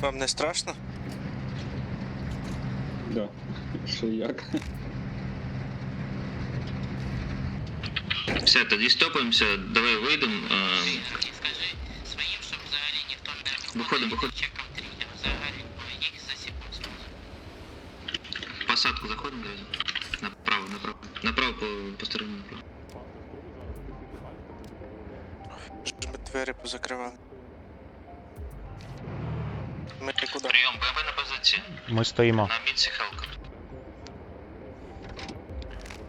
Вам не страшно? Да. Ще як? Все, тоді стопаємося, давай вийдемо. Скажи своїм, щоб взагалі ніхто не Виходимо, виходимо. взагалі їх засіпав. Посадку заходимо дразу. Направо, направо. Направо по, по стороні направо. Щоб ми двері позакривали. БМП. Ми стоїмо. На мітці Хелка.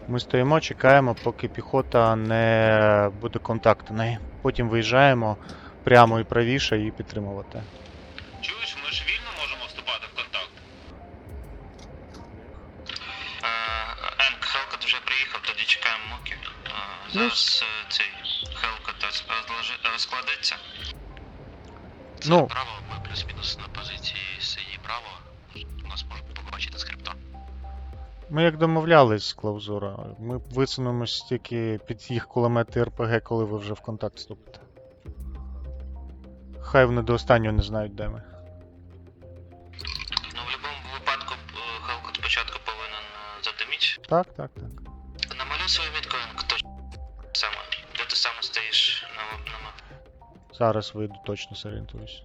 Ми стоїмо, чекаємо, поки піхота не буде контакту неї. Потім виїжджаємо прямо і правіше і підтримувати. Чуєш, ми ж вільно можемо вступати в контакт. Енк, Хелкот вже приїхав, тоді чекаємо Мокі. Е, Зараз цей Хелкот розкладеться. Ну, Право, ми плюс-мінус на позиції синій право. У нас можна побачити скрипта. ми як домовлялись з Клаузура, ми висунемось тільки під їх кулемети РПГ, коли ви вже в контакт вступите. Хай вони до останнього не знають, де ми. Ну, в будь-якому випадку е, Хелкот спочатку повинен е, задиміти. Так, так, так. Намалюй свою Енк, точно саме. Де ти саме стоїш на, на мапі. Зараз вийду, точно зорієнтуюсь.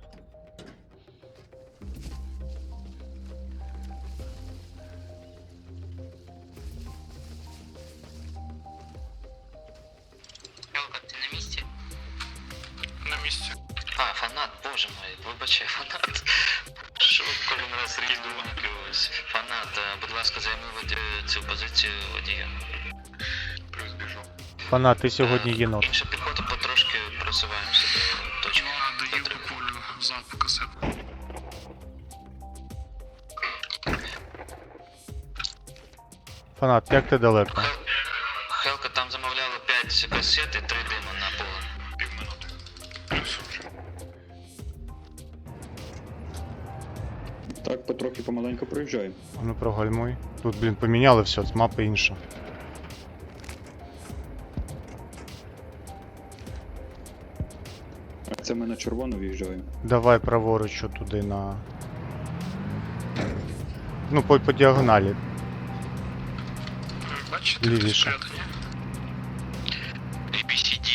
Місці. А, фанат, боже мой, вибачай, фанат. Що кожен раз різдуванкуєш? Фанат, е, будь ласка, займи цю позицію водія. Плюс біжу. Фанат, ти сьогодні єнот. Інша піхота потрошки просуваємося до точки. Ну, до тривоги. кулю зад касет. Фанат, як ти далеко? Потрохи помаленьку проїжджаємо. Ну прогальмуй. Тут, блін, поміняли все, з мапи інша. А це ми на червону в'їжджаємо. Давай праворуч туди на. Ну, по, по діагоналі. Бачите, Лівіше. ABCD.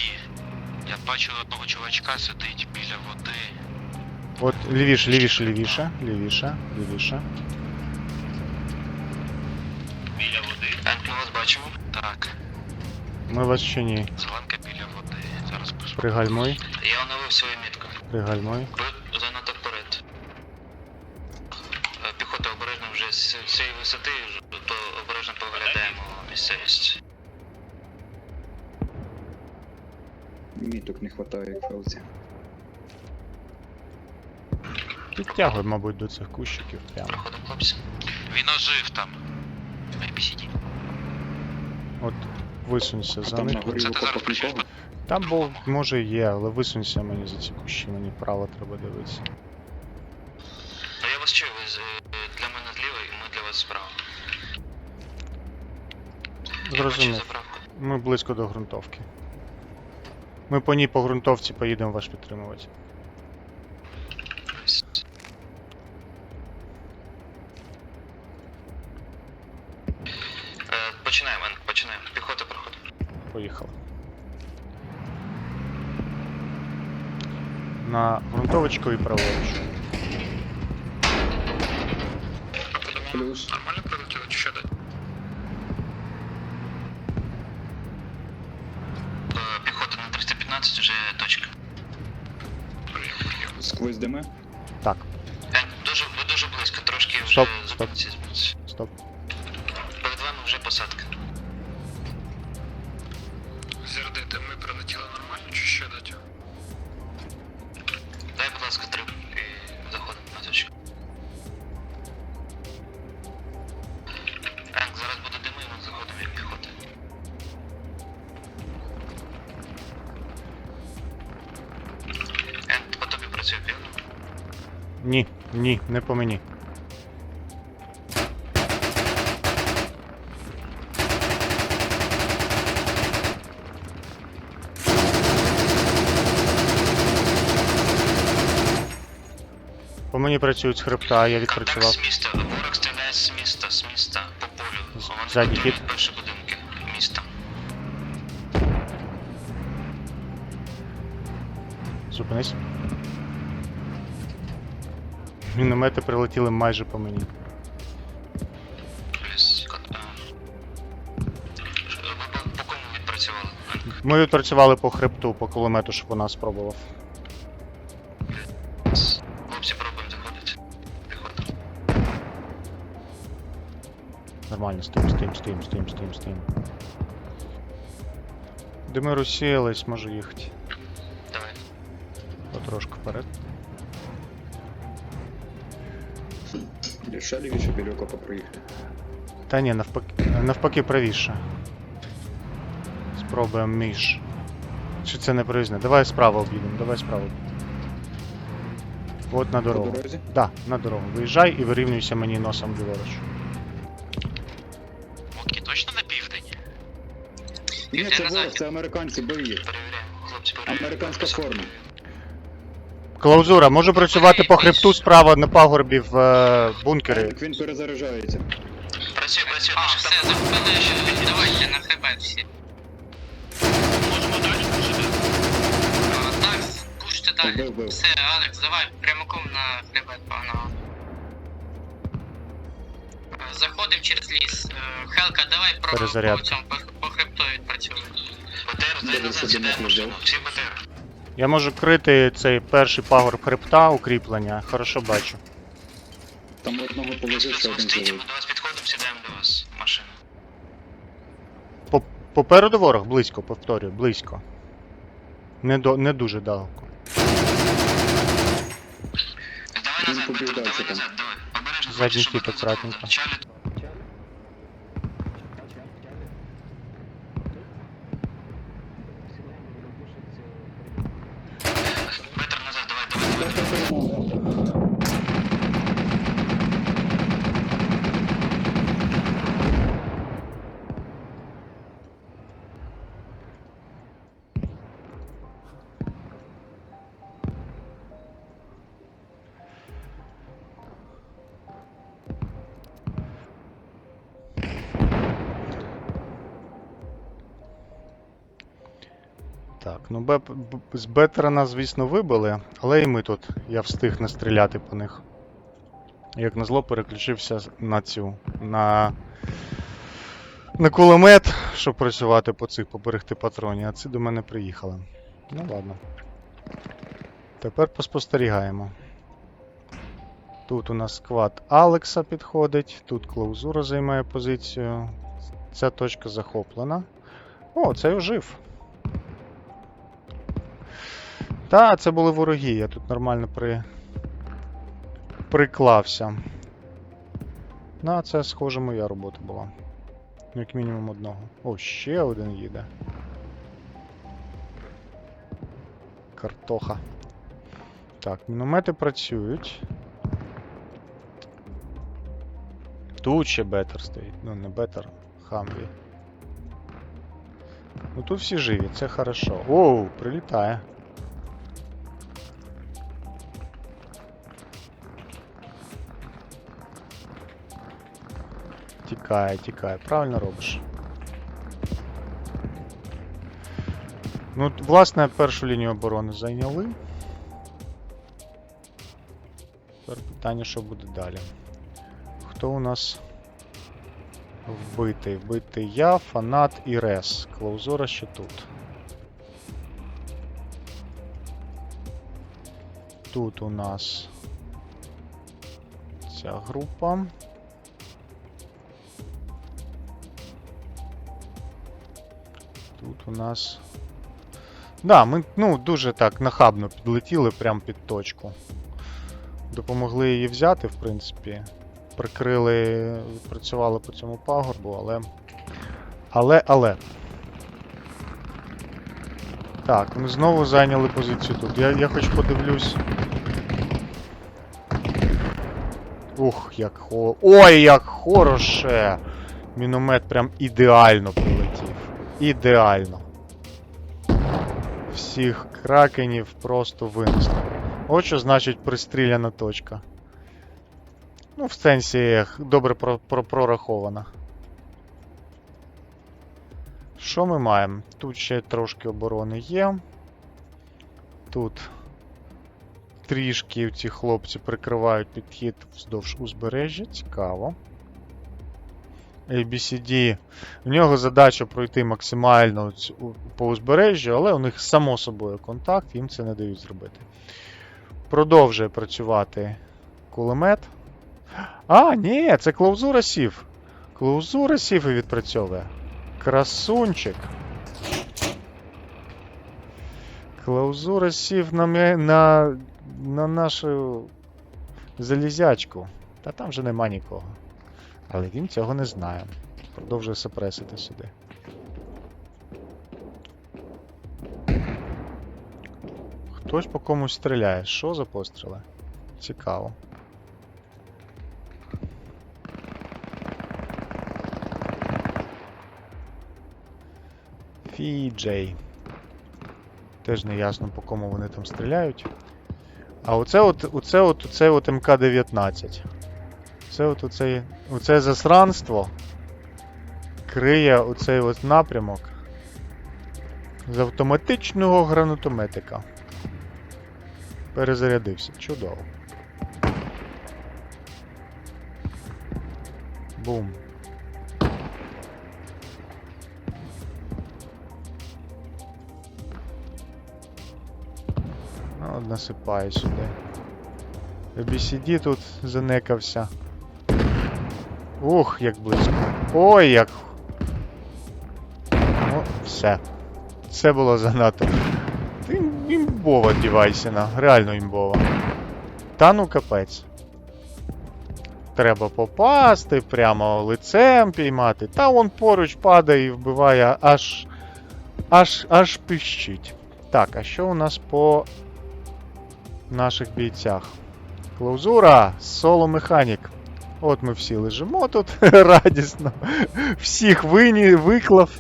Я бачу одного чувачка сидить біля води. От лівіше, лівіше, лівіше, лівіше, лівіше. Біля води. Енк, ми вас бачимо. Так, Ми вас ще ні. зеленка біля води. Зараз поспробую. Пригальмуй, Я оновив свою мітку. пригальмуй. Занадто вперед. Піхота обережно вже з цієї висоти, то обережно поглядаємо місцевість. Міток не вистачає, як. Підтягуй, мабуть, до цих кущиків прямо. Проходимо, хлопці. Він ожив там. ABCD. От висунься за там на них. Це ти зараз нікого? Там бо може є, але висунься мені за ці кущі, мені право треба дивитися. Ну я вас чую, ви з- е, для мене зліва і ми для вас справа. Бачу Зрозумів. заправку. Ми близько до ґрунтовки. Ми по ній по ґрунтовці поїдемо вас підтримувати. Поїхали. На ґрунтовочку і праворуч. Плюс. Нормально прилетіло чи що дати? Е, Піхота на 315 вже точка. Сквозь дими. Так, Енк, дуже, ви дуже близько, трошки вже Стоп, зупиніться, зупиніться. стоп. Перед вами вже посадка. Зердити, ми прилетіли нормально чи що дати? Дай, будь ласка, три і заходимо на точку. Енк, зараз буде дими, і ми заходимо як піхота. Енк, по тобі працює вірно? Ні, ні, не по мені. Мені працюють з хребта, я відпрацював. з міста. Ворог стріляє з міста, з міста, по полю. Задній хід. перші будинки міста. Зупинись. Міномети прилетіли майже по мені. Відпрацювали? Ми відпрацювали по хребту, по кулемету, щоб вона спробував. Нормально, стоїм, стоїм, стоїм, стоїм, стоїм, стоїм. Де ми розсіялись, може їхати. Давай. Потрошку вперед. Ще лівіше біля окопа проїхати. Та ні, навпаки, навпаки правіше. Спробуємо між. Чи це не проїзне? Давай справа об'їдемо, давай справа. От на По дорогу. дорозі? Да, на дорогу. Виїжджай і вирівнюйся мені носом ліворуч. Точно на південь? Ні, це ворог, це американці бої. Перевіряємо. Хлопці, перевіряємо. Американська форма. Клаузура, можу працювати по хребту справа на пагорбі в е, бункері. Так він перезаряджається. Працює, працює. А, все, там захопили, що давайте на хребет всі. Можемо далі пушити? А, Так, пуште далі. Все, Алекс, давай прямиком на хребет погнали. Заходимо через ліс. Е, Хелка, давай про Перезарядка. по цьому по, по хребту відпрацюємо. БТР, здай назад, сідай в не машину. взяв. Всі БТР. Я можу крити цей перший пагорб хребта укріплення. Хорошо бачу. Там одного один Стоїть, ми до вас підходимо, сідаємо до вас. По- Попереду ворог, близько, повторюю, близько. Не, до, не дуже далеко. Давай назад, побіг Петро, давай там. назад, давай. Задній хід акуратненько. З Бетера звісно, вибили, але і ми тут. Я встиг настріляти по них. Як назло, переключився на цю. На. На кулемет, щоб працювати по цих поберегти патроні, а ці до мене приїхали. Ну ладно. Тепер поспостерігаємо. Тут у нас сквад Алекса підходить, тут клаузура займає позицію. Ця точка захоплена. О, цей ожив. Та, це були вороги, я тут нормально при... приклався. На, це, схоже, моя робота була. Ну, Як мінімум одного. О, ще один їде. Картоха. Так, міномети працюють. Тут ще бетер стоїть. Ну, не бетер, хамві. Ну тут всі живі, це хорошо. Оу, прилітає. Тікає, тікає. Правильно робиш. Ну, власне, першу лінію оборони зайняли. Тепер питання, що буде далі. Хто у нас вбитий? Вбитий я, фанат і рес. Клаузора ще тут. Тут у нас ця група. У нас. Да, ми ну, дуже так нахабно підлетіли прямо під точку. Допомогли її взяти, в принципі. Прикрили, відпрацювали по цьому пагорбу, але. Але, але. Так, ми знову зайняли позицію тут. Я, я хоч подивлюсь. Ух, як хо. Ой, як хороше! Міномет прям ідеально. Ідеально. Всіх кракенів просто винесли. От що значить пристріляна точка. Ну, в сенсі добре про, про, прорахована. Що ми маємо? Тут ще трошки оборони є. Тут трішки ці хлопці прикривають підхід вздовж узбережжя. Цікаво. ABCD. У нього задача пройти максимально по узбережжю, але у них само собою контакт, їм це не дають зробити. Продовжує працювати кулемет. А, ні, це клаузура сів. Клаузура сів і відпрацьовує. Красунчик. Клаузура сів на, на, на нашу залізячку. Та там вже нема нікого. Але він цього не знає. Продовжує сапресити сюди. Хтось по комусь стріляє. Що за постріли? Цікаво. Фіджей. Теж не ясно, по кому вони там стріляють. А оце от, оце от, оце от МК-19. Це от оце, оце засранство криє оцей от напрямок з автоматичного гранатометика. Перезарядився. Чудово. Бум. Ну, от насипає сюди. ABCD тут занекався. Ух, як близько. Ой, як. Ну, все. Це було занадто. Ти імбова дівайсіна, реально імбова. Та ну капець. Треба попасти, прямо лицем піймати. Та он поруч падає і вбиває аж. аж аж пищить. Так, а що у нас по наших бійцях? Клаузура, соло механік. От ми всі лежимо тут радісно. Всіх вині, виклав.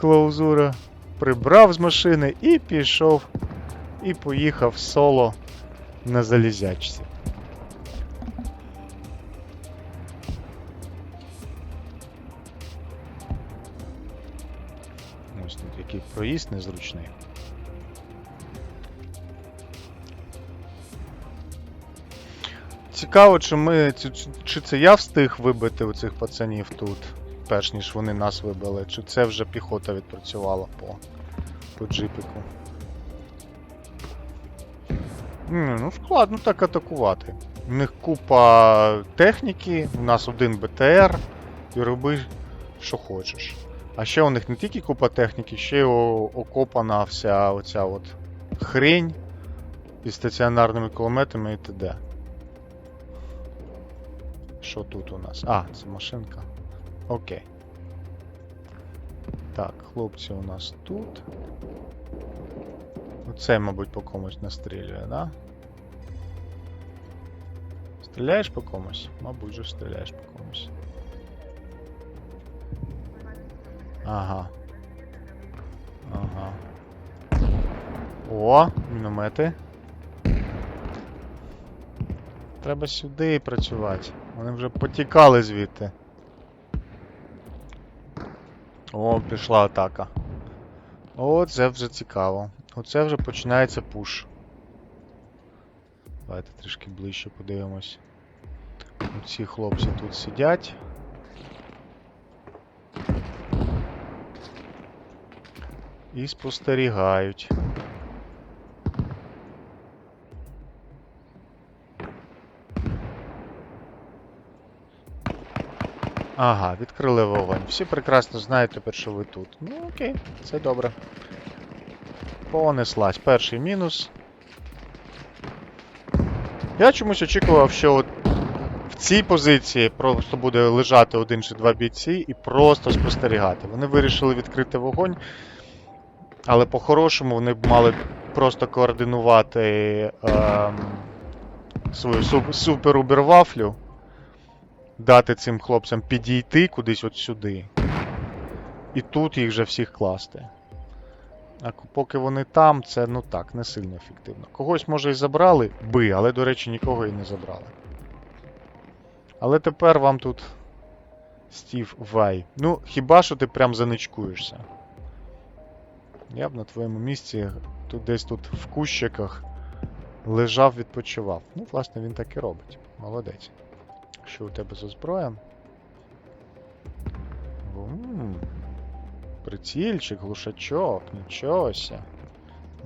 Клаузура. Прибрав з машини і пішов. І поїхав соло на залізячці. Ось тут який проїзд незручний. Цікаво, чи ми. Чи, це я встиг вибити у цих пацанів тут, перш ніж вони нас вибили, чи це вже піхота відпрацювала по, по джипіку. Ні, ну складно так атакувати. У них купа техніки, у нас один БТР, і роби, що хочеш. А ще у них не тільки купа техніки, ще й окопана вся оця от хрень із стаціонарними кулеметами і т.д. Що тут у нас? А, це машинка. Окей. Так, хлопці у нас тут. Оце, мабуть, по комусь настрілює, да? Стріляєш по комусь? Мабуть, же стріляєш по комусь. Ага. Ага. О, міномети. Треба сюди працювати. Вони вже потікали звідти. О, пішла атака. О, це вже цікаво. Оце вже починається пуш. Давайте трішки ближче подивимось. Ці хлопці тут сидять. І спостерігають. Ага, відкрили вогонь. Всі прекрасно знають тепер, що ви тут. Ну окей, це добре. Понеслась. Перший мінус. Я чомусь очікував, що от в цій позиції просто буде лежати один чи два бійці і просто спостерігати. Вони вирішили відкрити вогонь, але по-хорошому вони б мали просто координувати ем, свою суп- супер-убер-вафлю дати цим хлопцям підійти кудись от сюди. І тут їх вже всіх класти. А поки вони там, це ну так, не сильно ефективно. Когось, може, і забрали би, але, до речі, нікого і не забрали. Але тепер вам тут Стів Вай. Ну, хіба що ти прям заничкуєшся? Я б на твоєму місці тут десь тут в кущиках лежав, відпочивав. Ну, власне, він так і робить. Молодець. Що у тебе за зброя? Прицільчик, глушачок, нічого ся.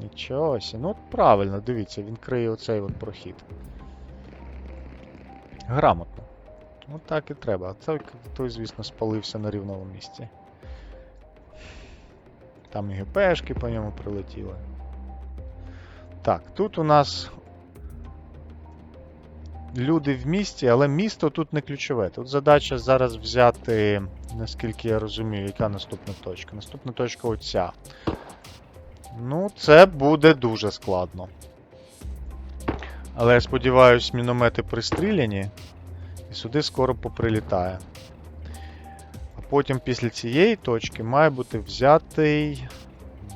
Нічого ся. Ну, от правильно, дивіться, він криє оцей от прохід. Грамотно. От так і треба. А це той, звісно, спалився на рівному місці. Там і ГПшки по ньому прилетіли. Так, тут у нас люди в місті, але місто тут не ключове. Тут задача зараз взяти, наскільки я розумію, яка наступна точка. Наступна точка оця. Ну, це буде дуже складно. Але я сподіваюся, міномети пристріляні. І сюди скоро поприлітає. А потім після цієї точки має бути взятий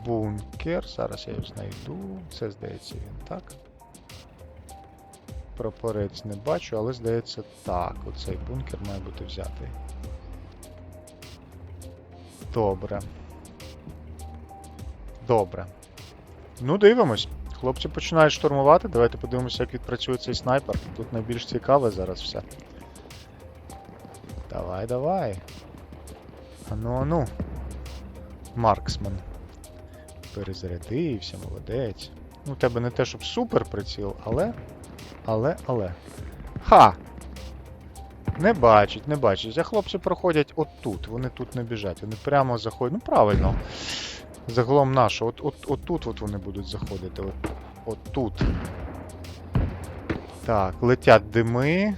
бункер. Зараз я його знайду. Це здається він так. Прапорець не бачу, але здається так. Оцей бункер має бути взятий. Добре. Добре. Ну, дивимось. Хлопці починають штурмувати. Давайте подивимося, як відпрацює цей снайпер. Тут найбільш цікаве зараз все. Давай, давай. Ану, ану. Марксман. Перезарядився, молодець. Ну, у тебе не те, щоб супер приціл, але. Але, але. Ха! Не бачить, не бачить. А хлопці проходять отут. Вони тут не біжать. Вони прямо заходять. Ну, правильно. Загалом нашу. От, от, от тут от вони будуть заходити. От, от тут. Так, летять дими.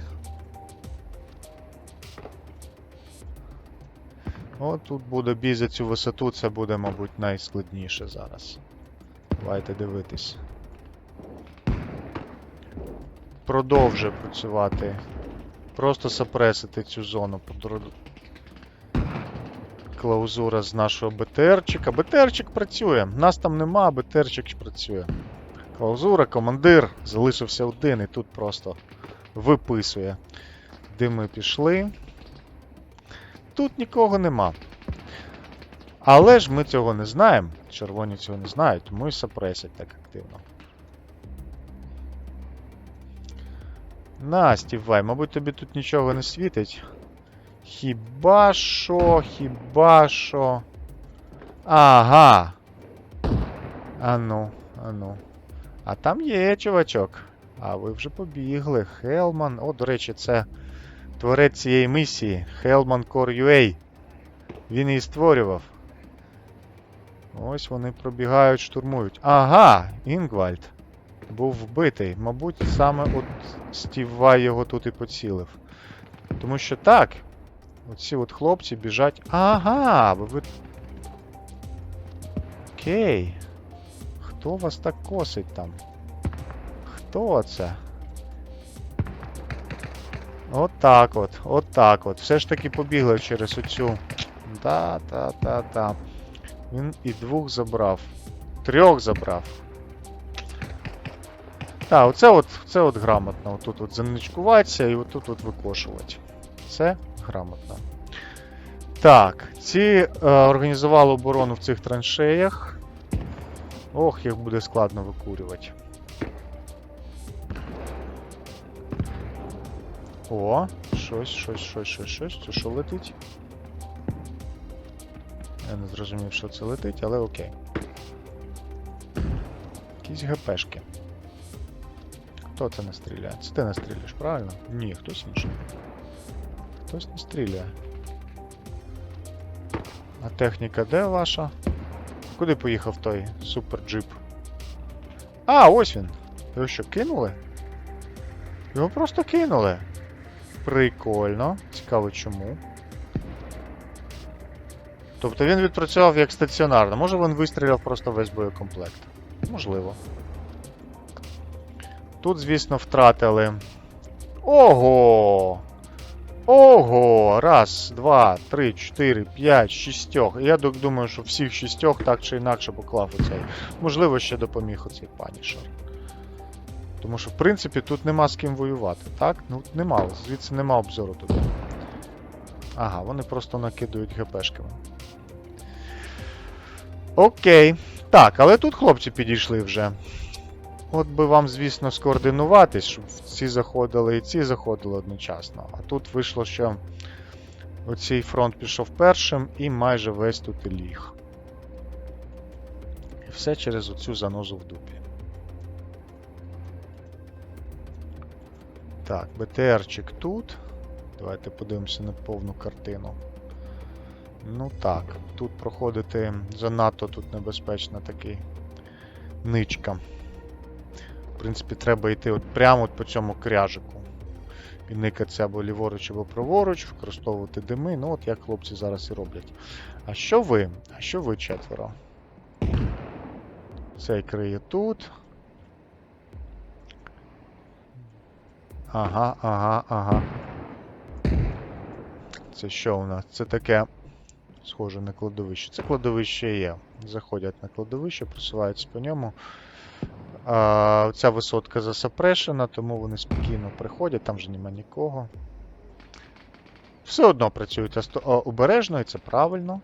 От тут буде бій за цю висоту, це буде, мабуть, найскладніше зараз. Давайте дивитись. Продовжує працювати. Просто сапресити цю зону. Клаузура з нашого БТРчика. БТРчик працює. Нас там нема, а БТРчик працює. Клаузура, командир, залишився один і тут просто виписує. Дими пішли. Тут нікого нема. Але ж ми цього не знаємо. Червоні цього не знають, тому і сапресять так активно. Насті, Вай, мабуть, тобі тут нічого не світить. Хіба що, хіба що. Ага. Ану, ану. А там є чувачок. А ви вже побігли. Хелман. О, до речі, це творець цієї місії. Hellman Core UA. Він її створював. Ось вони пробігають, штурмують. Ага, Інгвальд. Був вбитий. Мабуть, саме от Стів Вай його тут і поцілив. Тому що так. Оці от хлопці біжать. Ага, ви. Окей. Хто вас так косить там? Хто це? От так от, от так от. Все ж таки побігли через оцю. Та-та-та-та. Він і двох забрав. Трьох забрав. Так, оце от, це от грамотно. Отут от заничкуватися і отут от викошувати. Це грамотно. Так, ці е, організували оборону в цих траншеях. Ох, їх буде складно викурювати. О, щось, щось, щось, щось, щось. Це що летить? Я не зрозумів, що це летить, але окей. Якісь ГПшки. Хто це не стріляє? Це ти не стріляєш, правильно? Ні, хтось інший. Хтось не стріляє. А техніка де ваша? Куди поїхав той суперджип? А, ось він. Його що, кинули? Його просто кинули. Прикольно. Цікаво чому. Тобто він відпрацював як стаціонарно. Може він вистріляв просто весь боєкомплект. Можливо. Тут, звісно, втратили. Ого! Ого! Раз, два, три, чотири, п'ять, шістьох. Я думаю, що всіх шістьох так чи інакше поклав оцей. Можливо, ще допоміг оцей панішер. Тому що, в принципі, тут нема з ким воювати, так? Ну, нема, звідси нема обзору туди. Ага, вони просто накидують ГПшками. Окей. Так, але тут хлопці підійшли вже. От би вам, звісно, скоординуватись, щоб ці заходили і ці заходили одночасно. А тут вийшло, що оцей фронт пішов першим і майже весь тут і ліг. І все через оцю занозу в дупі. Так, БТРчик тут. Давайте подивимося на повну картину. Ну так, тут проходити занадто тут небезпечно такий ничка. Принципі, треба йти от прямо по цьому кряжику. І никатися або ліворуч, або праворуч, використовувати дими. Ну, от як хлопці зараз і роблять. А що ви? А що ви четверо? Цей криє тут. Ага, ага, ага. Це що у нас? Це таке. Схоже на кладовище. Це кладовище є. Заходять на кладовище, просуваються по ньому. А, ця висотка засапрешена, тому вони спокійно приходять, там же нема нікого. Все одно працюють обережно, і це правильно.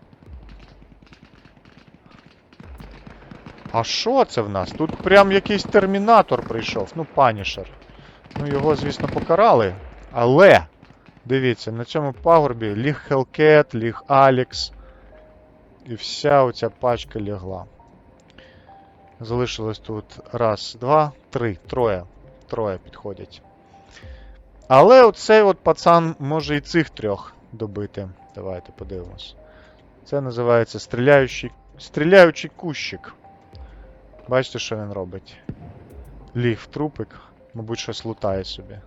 А що це в нас? Тут прям якийсь термінатор прийшов, ну панішер. Ну його, звісно, покарали. Але, дивіться, на цьому пагорбі ліг Хелкет, ліг Алікс. І вся оця пачка лягла. Залишилось тут раз, два, три, троє. Троє підходять. Але оцей от пацан може і цих трьох добити. Давайте подивимось. Це називається стріляючий, стріляючий кущик. Бачите, що він робить? Ліг в трупик, мабуть, щось лутає собі.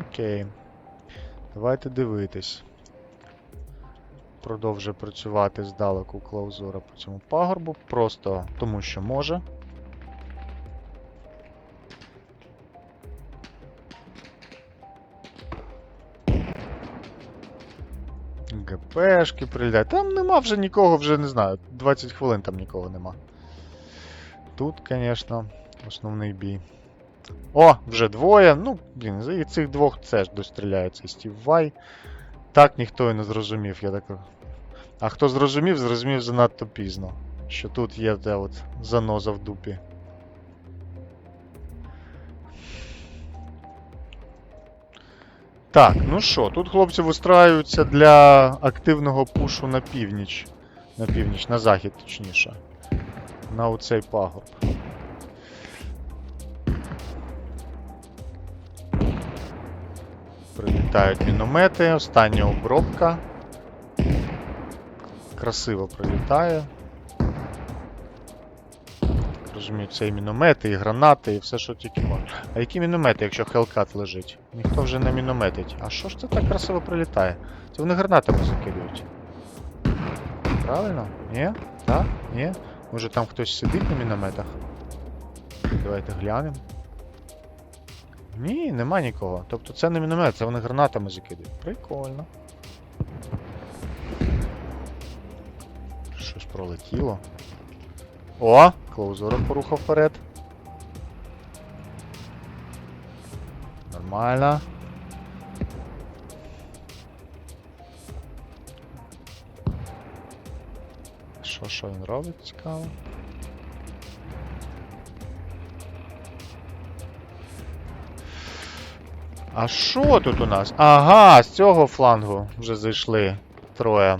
Окей. Давайте дивитись. Продовжує працювати здалеку клаузура по цьому пагорбу, просто тому що може. ГПшки прилітають. Там нема вже нікого, вже не знаю. 20 хвилин там нікого нема. Тут, звісно, основний бій. О, вже двоє. Ну, блін, і цих двох це ж достріляється. Стів Вай. Так ніхто і не зрозумів, я так. А хто зрозумів, зрозумів занадто пізно. Що тут є те от заноза в дупі. Так, ну що, тут хлопці вистраюються для активного пушу на північ. На північ, на захід, точніше. На оцей пагорб. Прилітають міномети, остання обробка. Красиво прилітає. Розумію, це і міномети, і гранати, і все, що тільки можна. А які міномети, якщо Хелкат лежить? Ніхто вже не мінометить. А що ж це так красиво прилітає? Це вони гранатами закидують. Правильно? Ні? Так? Ні? Може там хтось сидить на мінометах? Давайте глянемо. Ні, нема нікого. Тобто це не міномет, це вони гранатами закидують. Прикольно. Щось пролетіло. О! Клаузура порухав вперед. Нормально. Що, що він робить, цікаво? А що тут у нас? Ага, з цього флангу вже зайшли троє.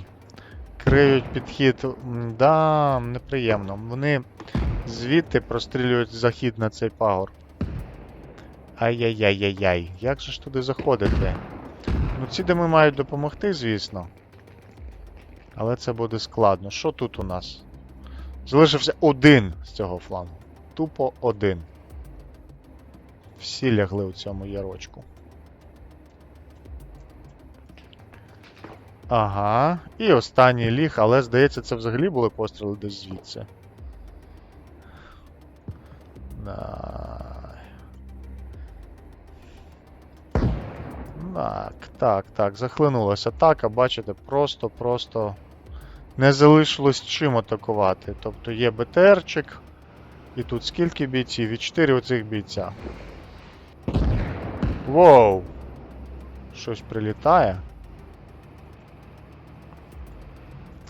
Криють підхід. Да, неприємно. Вони звідти прострілюють захід на цей пагор. Ай-яй-яй-яй-яй. Як же ж туди заходити? Ну, ці дими мають допомогти, звісно. Але це буде складно. Що тут у нас? Залишився один з цього флангу. Тупо один. Всі лягли у цьому ярочку. Ага. І останній ліг, але здається, це взагалі були постріли десь звідси. Так, так, так, захлинулася атака, бачите, просто-просто не залишилось чим атакувати. Тобто є БТРчик І тут скільки бійців? І 4 оцих бійця. Воу! Щось прилітає.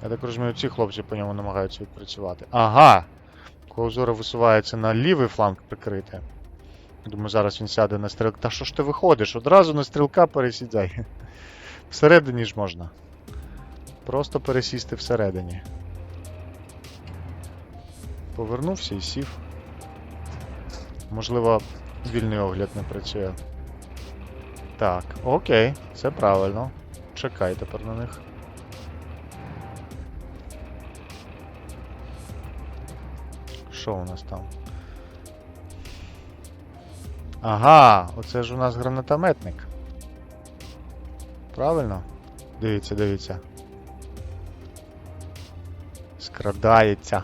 Я так розумію, ці хлопці по ньому намагаються відпрацювати. Ага! Клаузура висувається на лівий фланг прикрити. Думаю, зараз він сяде на стрілка. Та що ж ти виходиш? Одразу на стрілка пересідай. Всередині ж можна. Просто пересісти всередині. Повернувся і сів. Можливо, вільний огляд не працює. Так, окей, це правильно. Чекай тепер на них. Що у нас там? Ага, оце ж у нас гранатометник. Правильно? Дивіться, дивіться. Скрадається.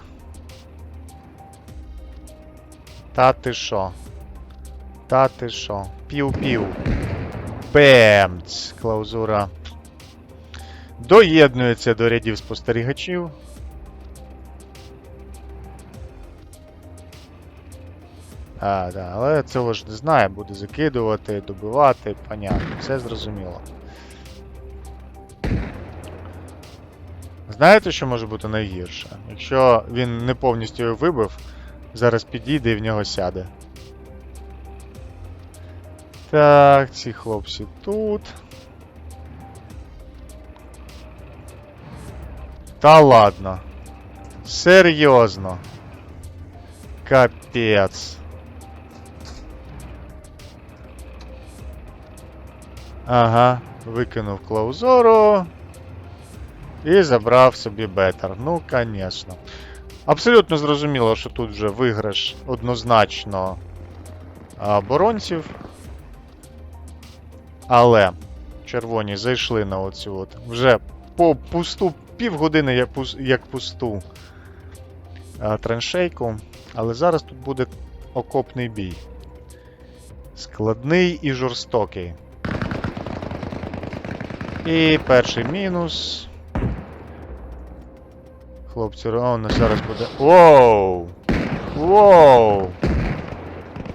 Та ти що? Та ти що? Пів-пів. Бемц! Клаузура. Доєднується до рядів спостерігачів. А, да, але цього ж не знає, буде закидувати, добивати, понятно, все зрозуміло. Знаєте, що може бути найгірше? Якщо він не повністю його вибив, зараз підійде і в нього сяде. Так, ці хлопці тут. Та ладно. Серйозно. Капець. Ага, викинув клаузору. І забрав собі бетер. Ну, звісно. Абсолютно зрозуміло, що тут вже виграш однозначно оборонців. Але червоні зайшли на оцю от. Вже по пусту півгодини як, як пусту траншейку. Але зараз тут буде окопний бій. Складний і жорстокий. І перший мінус. Хлопці, о, ну зараз буде. Воу! Воу!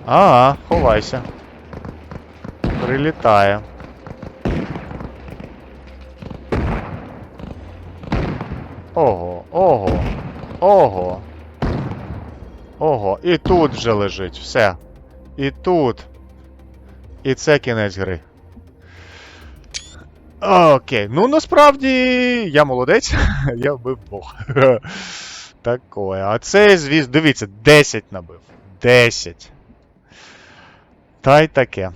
А, ховайся. Прилітає. Ого, ого, ого. Ого, і тут вже лежить, все. І тут. І це кінець гри. Окей, ну насправді я молодець, я вбив Бог. Такое. А це, звісно, дивіться, 10 набив. 10. Та й таке.